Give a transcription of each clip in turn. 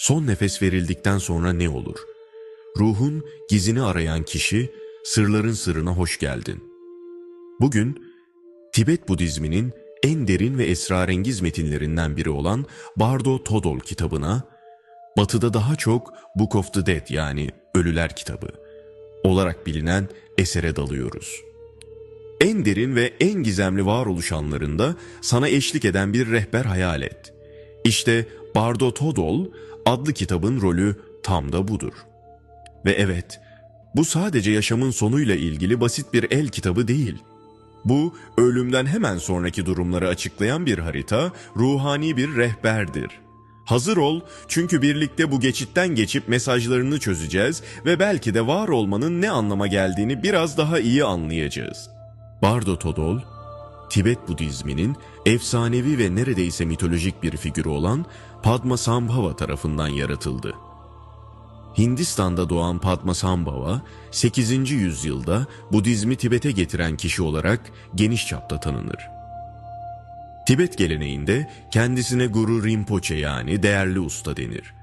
Son nefes verildikten sonra ne olur? Ruhun gizini arayan kişi, sırların sırrına hoş geldin. Bugün Tibet Budizminin en derin ve esrarengiz metinlerinden biri olan Bardo Todol kitabına, batıda daha çok Book of the Dead yani Ölüler kitabı olarak bilinen esere dalıyoruz. En derin ve en gizemli varoluş anlarında sana eşlik eden bir rehber hayal et. İşte Bardo Todol adlı kitabın rolü tam da budur. Ve evet, bu sadece yaşamın sonuyla ilgili basit bir el kitabı değil. Bu, ölümden hemen sonraki durumları açıklayan bir harita, ruhani bir rehberdir. Hazır ol çünkü birlikte bu geçitten geçip mesajlarını çözeceğiz ve belki de var olmanın ne anlama geldiğini biraz daha iyi anlayacağız. Bardo Todol, Tibet Budizminin efsanevi ve neredeyse mitolojik bir figürü olan Padmasambhava tarafından yaratıldı. Hindistan'da doğan Padmasambhava, 8. yüzyılda Budizmi Tibet'e getiren kişi olarak geniş çapta tanınır. Tibet geleneğinde kendisine Guru Rinpoche yani değerli usta denir.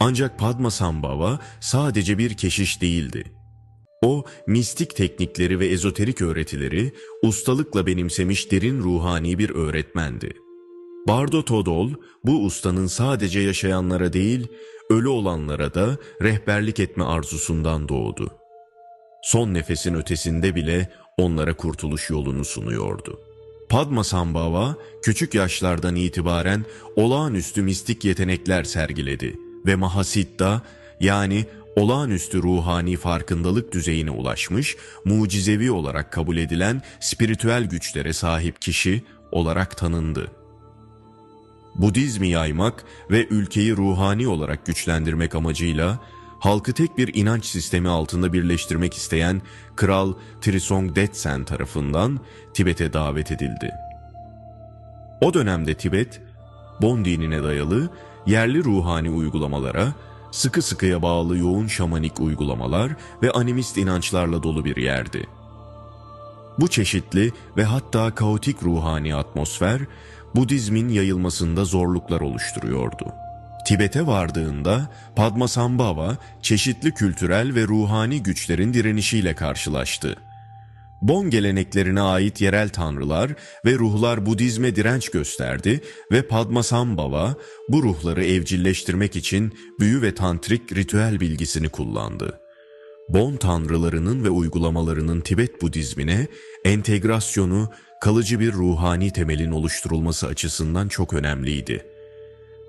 Ancak Padmasambhava sadece bir keşiş değildi. O, mistik teknikleri ve ezoterik öğretileri ustalıkla benimsemiş derin ruhani bir öğretmendi. Bardo Todol, bu ustanın sadece yaşayanlara değil, ölü olanlara da rehberlik etme arzusundan doğdu. Son nefesin ötesinde bile onlara kurtuluş yolunu sunuyordu. Padmasambhava küçük yaşlardan itibaren olağanüstü mistik yetenekler sergiledi ve Mahasiddha yani olağanüstü ruhani farkındalık düzeyine ulaşmış, mucizevi olarak kabul edilen spiritüel güçlere sahip kişi olarak tanındı. Budizmi yaymak ve ülkeyi ruhani olarak güçlendirmek amacıyla halkı tek bir inanç sistemi altında birleştirmek isteyen Kral Trisong Detsen tarafından Tibet'e davet edildi. O dönemde Tibet, Bon dinine dayalı yerli ruhani uygulamalara, sıkı sıkıya bağlı yoğun şamanik uygulamalar ve animist inançlarla dolu bir yerdi. Bu çeşitli ve hatta kaotik ruhani atmosfer, Budizmin yayılmasında zorluklar oluşturuyordu. Tibet'e vardığında Padmasambhava çeşitli kültürel ve ruhani güçlerin direnişiyle karşılaştı. Bon geleneklerine ait yerel tanrılar ve ruhlar Budizme direnç gösterdi ve Padmasambhava bu ruhları evcilleştirmek için büyü ve tantrik ritüel bilgisini kullandı. Bon tanrılarının ve uygulamalarının Tibet Budizmine entegrasyonu kalıcı bir ruhani temelin oluşturulması açısından çok önemliydi.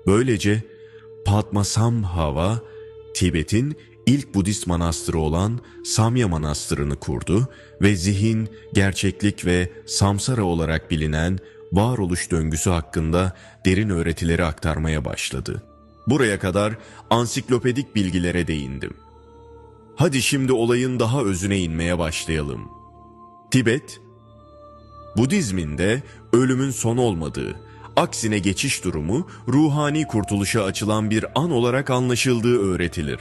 Böylece Padmasambhava, Tibet'in ilk Budist manastırı olan Samya Manastırı'nı kurdu ve zihin, gerçeklik ve samsara olarak bilinen varoluş döngüsü hakkında derin öğretileri aktarmaya başladı. Buraya kadar ansiklopedik bilgilere değindim. Hadi şimdi olayın daha özüne inmeye başlayalım. Tibet, Budizminde ölümün son olmadığı, aksine geçiş durumu ruhani kurtuluşa açılan bir an olarak anlaşıldığı öğretilir.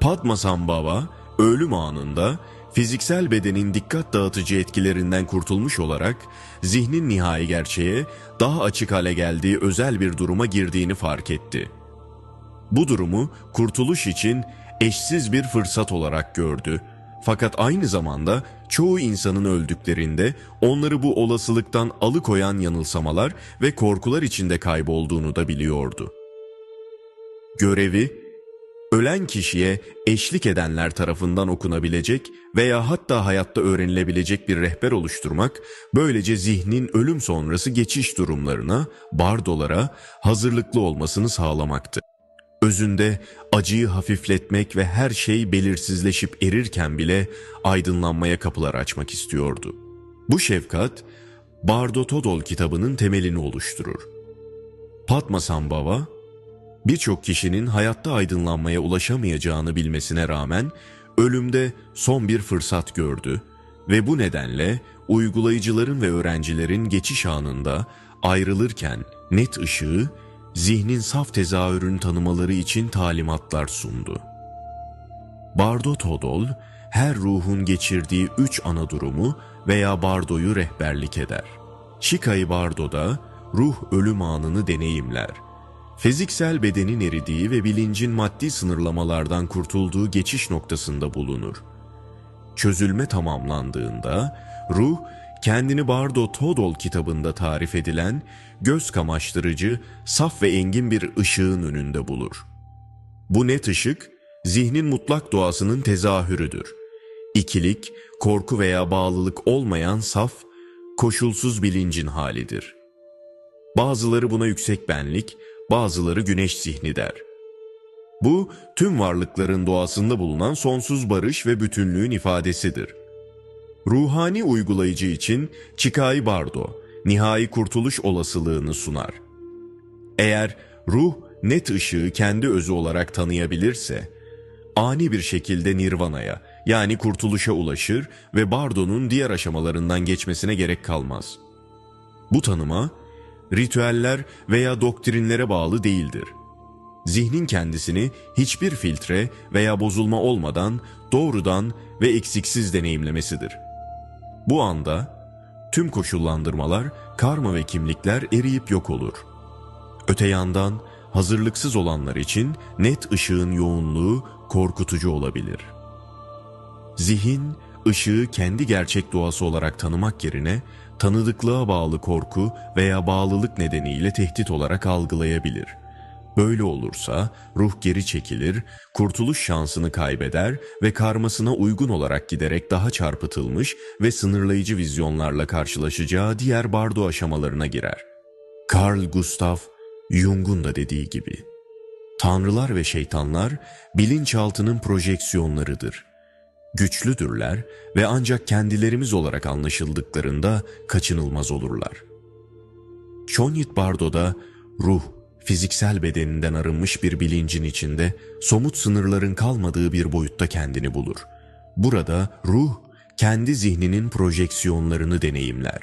Padmasambhava ölüm anında fiziksel bedenin dikkat dağıtıcı etkilerinden kurtulmuş olarak zihnin nihai gerçeğe daha açık hale geldiği özel bir duruma girdiğini fark etti. Bu durumu kurtuluş için eşsiz bir fırsat olarak gördü fakat aynı zamanda çoğu insanın öldüklerinde onları bu olasılıktan alıkoyan yanılsamalar ve korkular içinde kaybolduğunu da biliyordu. Görevi, ölen kişiye eşlik edenler tarafından okunabilecek veya hatta hayatta öğrenilebilecek bir rehber oluşturmak, böylece zihnin ölüm sonrası geçiş durumlarına, bardolara hazırlıklı olmasını sağlamaktı. Özünde acıyı hafifletmek ve her şey belirsizleşip erirken bile aydınlanmaya kapılar açmak istiyordu. Bu şefkat, Bardo Todol kitabının temelini oluşturur. Padmasambhava, birçok kişinin hayatta aydınlanmaya ulaşamayacağını bilmesine rağmen ölümde son bir fırsat gördü ve bu nedenle uygulayıcıların ve öğrencilerin geçiş anında ayrılırken net ışığı zihnin saf tezahürünü tanımaları için talimatlar sundu. Bardo Todol, her ruhun geçirdiği üç ana durumu veya bardoyu rehberlik eder. Shikai Bardo'da ruh ölüm anını deneyimler. Fiziksel bedenin eridiği ve bilincin maddi sınırlamalardan kurtulduğu geçiş noktasında bulunur. Çözülme tamamlandığında ruh kendini Bardo Todol kitabında tarif edilen göz kamaştırıcı, saf ve engin bir ışığın önünde bulur. Bu net ışık zihnin mutlak doğasının tezahürüdür. İkilik, korku veya bağlılık olmayan saf, koşulsuz bilincin halidir. Bazıları buna yüksek benlik, bazıları güneş zihni der. Bu tüm varlıkların doğasında bulunan sonsuz barış ve bütünlüğün ifadesidir. Ruhani uygulayıcı için Chikai Bardo, nihai kurtuluş olasılığını sunar. Eğer ruh net ışığı kendi özü olarak tanıyabilirse, ani bir şekilde nirvanaya yani kurtuluşa ulaşır ve Bardo'nun diğer aşamalarından geçmesine gerek kalmaz. Bu tanıma, ritüeller veya doktrinlere bağlı değildir. Zihnin kendisini hiçbir filtre veya bozulma olmadan doğrudan ve eksiksiz deneyimlemesidir. Bu anda tüm koşullandırmalar, karma ve kimlikler eriyip yok olur. Öte yandan hazırlıksız olanlar için net ışığın yoğunluğu korkutucu olabilir. Zihin, ışığı kendi gerçek doğası olarak tanımak yerine tanıdıklığa bağlı korku veya bağlılık nedeniyle tehdit olarak algılayabilir. Böyle olursa ruh geri çekilir, kurtuluş şansını kaybeder ve karmasına uygun olarak giderek daha çarpıtılmış ve sınırlayıcı vizyonlarla karşılaşacağı diğer bardo aşamalarına girer. Carl Gustav Jung'un da dediği gibi, Tanrılar ve şeytanlar bilinçaltının projeksiyonlarıdır. Güçlüdürler ve ancak kendilerimiz olarak anlaşıldıklarında kaçınılmaz olurlar. Şonyit Bardo'da ruh, fiziksel bedeninden arınmış bir bilincin içinde somut sınırların kalmadığı bir boyutta kendini bulur. Burada ruh, kendi zihninin projeksiyonlarını deneyimler.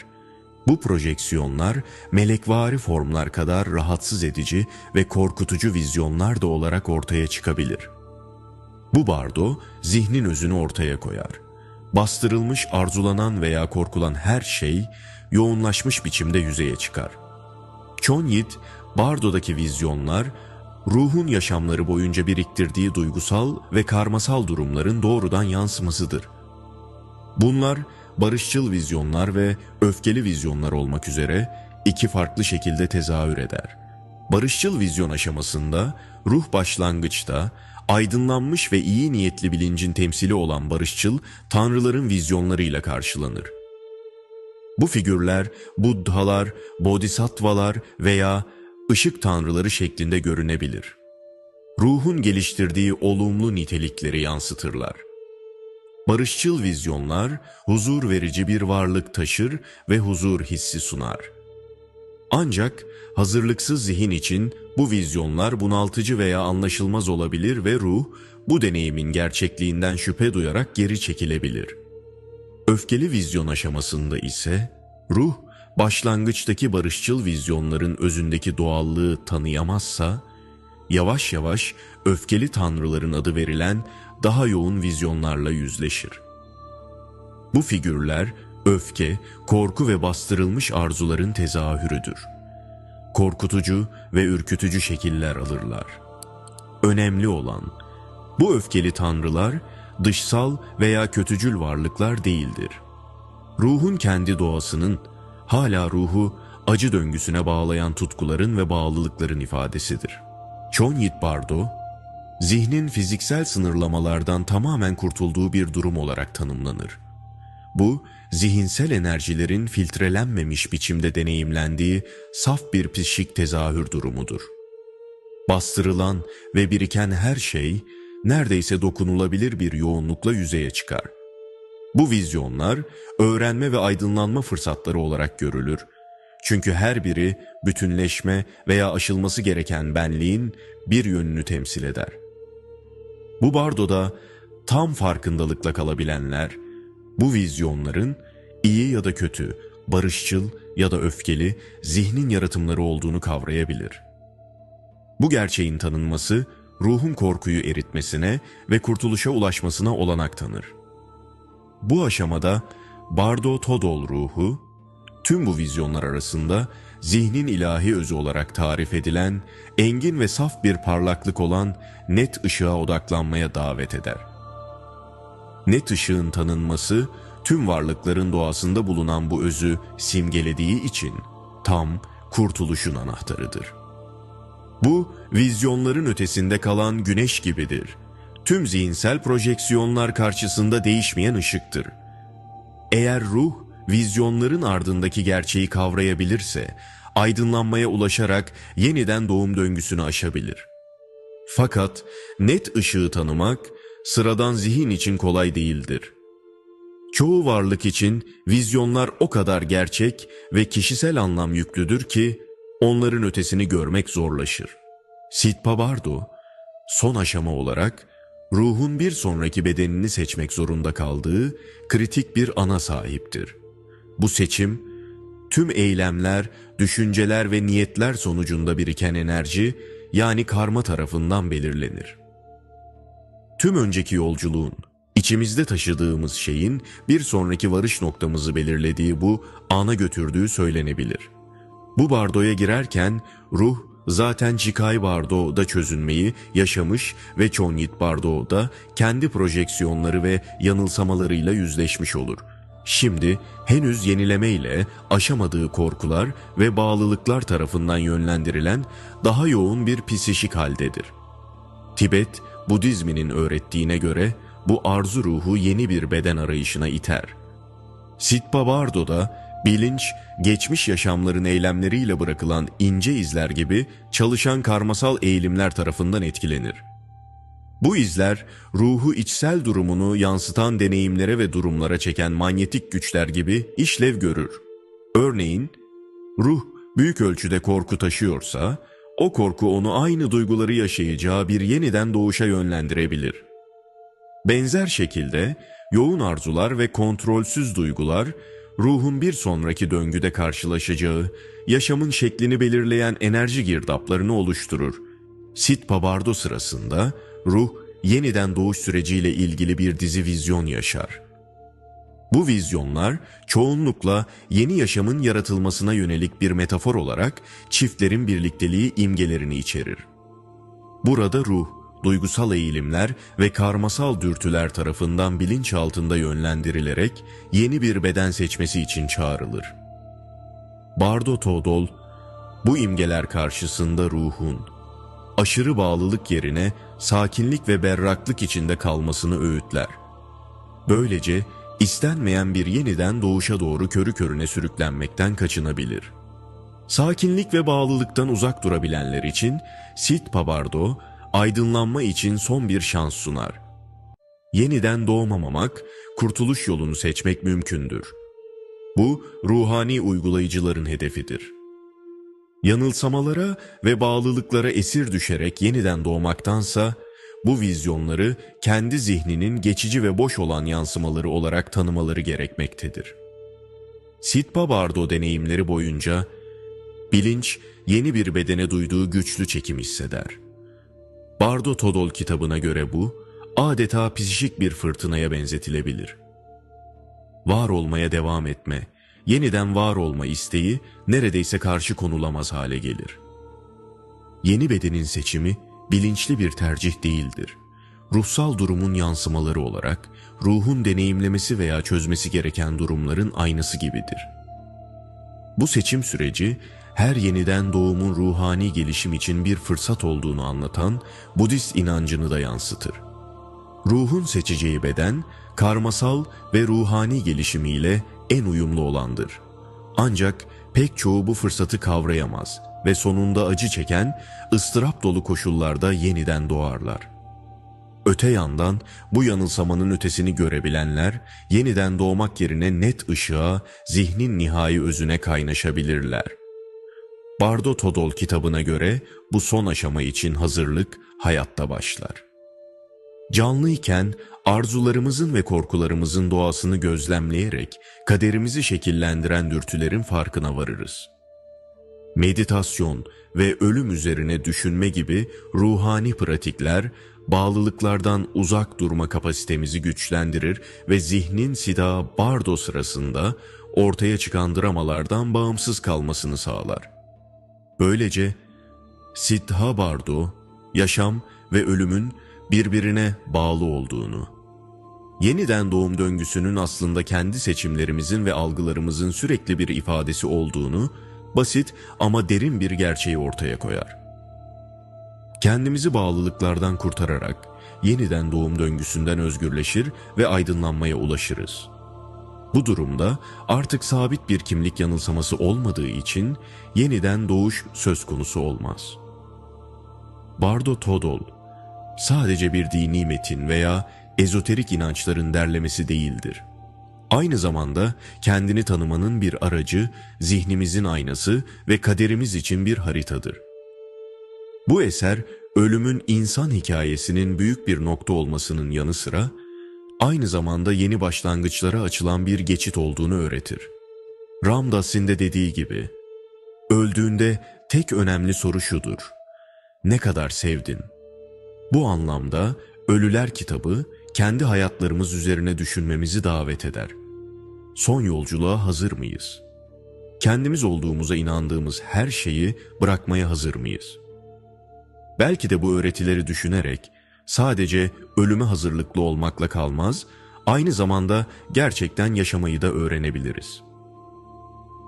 Bu projeksiyonlar melekvari formlar kadar rahatsız edici ve korkutucu vizyonlar da olarak ortaya çıkabilir. Bu bardo zihnin özünü ortaya koyar. Bastırılmış, arzulanan veya korkulan her şey yoğunlaşmış biçimde yüzeye çıkar. Chonyit, Bardo'daki vizyonlar, ruhun yaşamları boyunca biriktirdiği duygusal ve karmasal durumların doğrudan yansımasıdır. Bunlar barışçıl vizyonlar ve öfkeli vizyonlar olmak üzere iki farklı şekilde tezahür eder. Barışçıl vizyon aşamasında ruh başlangıçta aydınlanmış ve iyi niyetli bilincin temsili olan barışçıl tanrıların vizyonlarıyla karşılanır. Bu figürler Buddhalar, Bodhisattvalar veya ışık tanrıları şeklinde görünebilir. Ruhun geliştirdiği olumlu nitelikleri yansıtırlar. Barışçıl vizyonlar huzur verici bir varlık taşır ve huzur hissi sunar. Ancak hazırlıksız zihin için bu vizyonlar bunaltıcı veya anlaşılmaz olabilir ve ruh bu deneyimin gerçekliğinden şüphe duyarak geri çekilebilir. Öfkeli vizyon aşamasında ise ruh başlangıçtaki barışçıl vizyonların özündeki doğallığı tanıyamazsa yavaş yavaş öfkeli tanrıların adı verilen daha yoğun vizyonlarla yüzleşir. Bu figürler öfke, korku ve bastırılmış arzuların tezahürüdür. Korkutucu ve ürkütücü şekiller alırlar. Önemli olan bu öfkeli tanrılar dışsal veya kötücül varlıklar değildir. Ruhun kendi doğasının hala ruhu acı döngüsüne bağlayan tutkuların ve bağlılıkların ifadesidir. Chonyit Bardo, zihnin fiziksel sınırlamalardan tamamen kurtulduğu bir durum olarak tanımlanır. Bu, zihinsel enerjilerin filtrelenmemiş biçimde deneyimlendiği saf bir psişik tezahür durumudur. Bastırılan ve biriken her şey neredeyse dokunulabilir bir yoğunlukla yüzeye çıkar. Bu vizyonlar öğrenme ve aydınlanma fırsatları olarak görülür. Çünkü her biri bütünleşme veya aşılması gereken benliğin bir yönünü temsil eder. Bu bardoda tam farkındalıkla kalabilenler, bu vizyonların iyi ya da kötü, barışçıl ya da öfkeli zihnin yaratımları olduğunu kavrayabilir. Bu gerçeğin tanınması ruhun korkuyu eritmesine ve kurtuluşa ulaşmasına olanak tanır. Bu aşamada Bardo Todol ruhu tüm bu vizyonlar arasında zihnin ilahi özü olarak tarif edilen, engin ve saf bir parlaklık olan net ışığa odaklanmaya davet eder. Net ışığın tanınması, tüm varlıkların doğasında bulunan bu özü simgelediği için tam kurtuluşun anahtarıdır. Bu, vizyonların ötesinde kalan güneş gibidir. Tüm zihinsel projeksiyonlar karşısında değişmeyen ışıktır. Eğer ruh, vizyonların ardındaki gerçeği kavrayabilirse, aydınlanmaya ulaşarak yeniden doğum döngüsünü aşabilir. Fakat net ışığı tanımak, sıradan zihin için kolay değildir. Çoğu varlık için vizyonlar o kadar gerçek ve kişisel anlam yüklüdür ki onların ötesini görmek zorlaşır. Bardo, son aşama olarak ruhun bir sonraki bedenini seçmek zorunda kaldığı kritik bir ana sahiptir. Bu seçim, tüm eylemler, düşünceler ve niyetler sonucunda biriken enerji yani karma tarafından belirlenir. Tüm önceki yolculuğun, içimizde taşıdığımız şeyin bir sonraki varış noktamızı belirlediği bu ana götürdüğü söylenebilir. Bu bardoya girerken ruh zaten Chikai Bardo'da çözünmeyi yaşamış ve Chonyit Bardo'da kendi projeksiyonları ve yanılsamalarıyla yüzleşmiş olur. Şimdi henüz yenilemeyle aşamadığı korkular ve bağlılıklar tarafından yönlendirilen daha yoğun bir psişik haldedir. Tibet, Budizminin öğrettiğine göre bu arzu ruhu yeni bir beden arayışına iter. Sitpa Bardo'da bilinç, geçmiş yaşamların eylemleriyle bırakılan ince izler gibi çalışan karmasal eğilimler tarafından etkilenir. Bu izler, ruhu içsel durumunu yansıtan deneyimlere ve durumlara çeken manyetik güçler gibi işlev görür. Örneğin, ruh büyük ölçüde korku taşıyorsa, o korku onu aynı duyguları yaşayacağı bir yeniden doğuşa yönlendirebilir. Benzer şekilde yoğun arzular ve kontrolsüz duygular ruhun bir sonraki döngüde karşılaşacağı, yaşamın şeklini belirleyen enerji girdaplarını oluşturur. Sitpa Bardo sırasında ruh yeniden doğuş süreciyle ilgili bir dizi vizyon yaşar. Bu vizyonlar çoğunlukla yeni yaşamın yaratılmasına yönelik bir metafor olarak çiftlerin birlikteliği imgelerini içerir. Burada ruh, duygusal eğilimler ve karmasal dürtüler tarafından bilinç altında yönlendirilerek yeni bir beden seçmesi için çağrılır. Bardo Todol, bu imgeler karşısında ruhun, aşırı bağlılık yerine sakinlik ve berraklık içinde kalmasını öğütler. Böylece istenmeyen bir yeniden doğuşa doğru körü körüne sürüklenmekten kaçınabilir. Sakinlik ve bağlılıktan uzak durabilenler için Sit Pabardo, aydınlanma için son bir şans sunar. Yeniden doğmamamak, kurtuluş yolunu seçmek mümkündür. Bu, ruhani uygulayıcıların hedefidir. Yanılsamalara ve bağlılıklara esir düşerek yeniden doğmaktansa, bu vizyonları kendi zihninin geçici ve boş olan yansımaları olarak tanımaları gerekmektedir. Sitpa Bardo deneyimleri boyunca, bilinç yeni bir bedene duyduğu güçlü çekim hisseder. Bardo Todol kitabına göre bu, adeta psişik bir fırtınaya benzetilebilir. Var olmaya devam etme, yeniden var olma isteği neredeyse karşı konulamaz hale gelir. Yeni bedenin seçimi bilinçli bir tercih değildir. Ruhsal durumun yansımaları olarak ruhun deneyimlemesi veya çözmesi gereken durumların aynısı gibidir. Bu seçim süreci her yeniden doğumun ruhani gelişim için bir fırsat olduğunu anlatan Budist inancını da yansıtır. Ruhun seçeceği beden, karmasal ve ruhani gelişimiyle en uyumlu olandır. Ancak pek çoğu bu fırsatı kavrayamaz ve sonunda acı çeken, ıstırap dolu koşullarda yeniden doğarlar. Öte yandan bu yanılsamanın ötesini görebilenler, yeniden doğmak yerine net ışığa, zihnin nihai özüne kaynaşabilirler. Bardo Todol kitabına göre bu son aşama için hazırlık hayatta başlar. Canlıyken arzularımızın ve korkularımızın doğasını gözlemleyerek kaderimizi şekillendiren dürtülerin farkına varırız. Meditasyon ve ölüm üzerine düşünme gibi ruhani pratikler bağlılıklardan uzak durma kapasitemizi güçlendirir ve zihnin sida bardo sırasında ortaya çıkan dramalardan bağımsız kalmasını sağlar. Böylece Siddha Bardo, yaşam ve ölümün birbirine bağlı olduğunu, yeniden doğum döngüsünün aslında kendi seçimlerimizin ve algılarımızın sürekli bir ifadesi olduğunu, basit ama derin bir gerçeği ortaya koyar. Kendimizi bağlılıklardan kurtararak yeniden doğum döngüsünden özgürleşir ve aydınlanmaya ulaşırız. Bu durumda artık sabit bir kimlik yanılsaması olmadığı için yeniden doğuş söz konusu olmaz. Bardo Todol sadece bir dini metin veya ezoterik inançların derlemesi değildir. Aynı zamanda kendini tanımanın bir aracı, zihnimizin aynası ve kaderimiz için bir haritadır. Bu eser ölümün insan hikayesinin büyük bir nokta olmasının yanı sıra aynı zamanda yeni başlangıçlara açılan bir geçit olduğunu öğretir. Ramdas'in de dediği gibi, öldüğünde tek önemli soru şudur. Ne kadar sevdin? Bu anlamda Ölüler kitabı kendi hayatlarımız üzerine düşünmemizi davet eder. Son yolculuğa hazır mıyız? Kendimiz olduğumuza inandığımız her şeyi bırakmaya hazır mıyız? Belki de bu öğretileri düşünerek sadece ölüme hazırlıklı olmakla kalmaz, aynı zamanda gerçekten yaşamayı da öğrenebiliriz.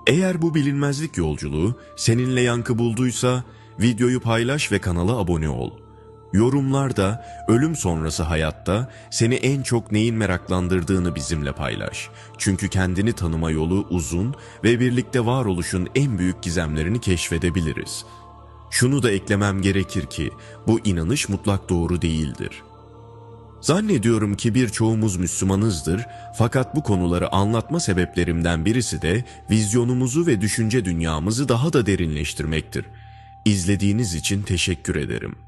Eğer bu bilinmezlik yolculuğu seninle yankı bulduysa videoyu paylaş ve kanala abone ol. Yorumlarda ölüm sonrası hayatta seni en çok neyin meraklandırdığını bizimle paylaş. Çünkü kendini tanıma yolu uzun ve birlikte varoluşun en büyük gizemlerini keşfedebiliriz. Şunu da eklemem gerekir ki bu inanış mutlak doğru değildir. Zannediyorum ki birçoğumuz Müslümanızdır fakat bu konuları anlatma sebeplerimden birisi de vizyonumuzu ve düşünce dünyamızı daha da derinleştirmektir. İzlediğiniz için teşekkür ederim.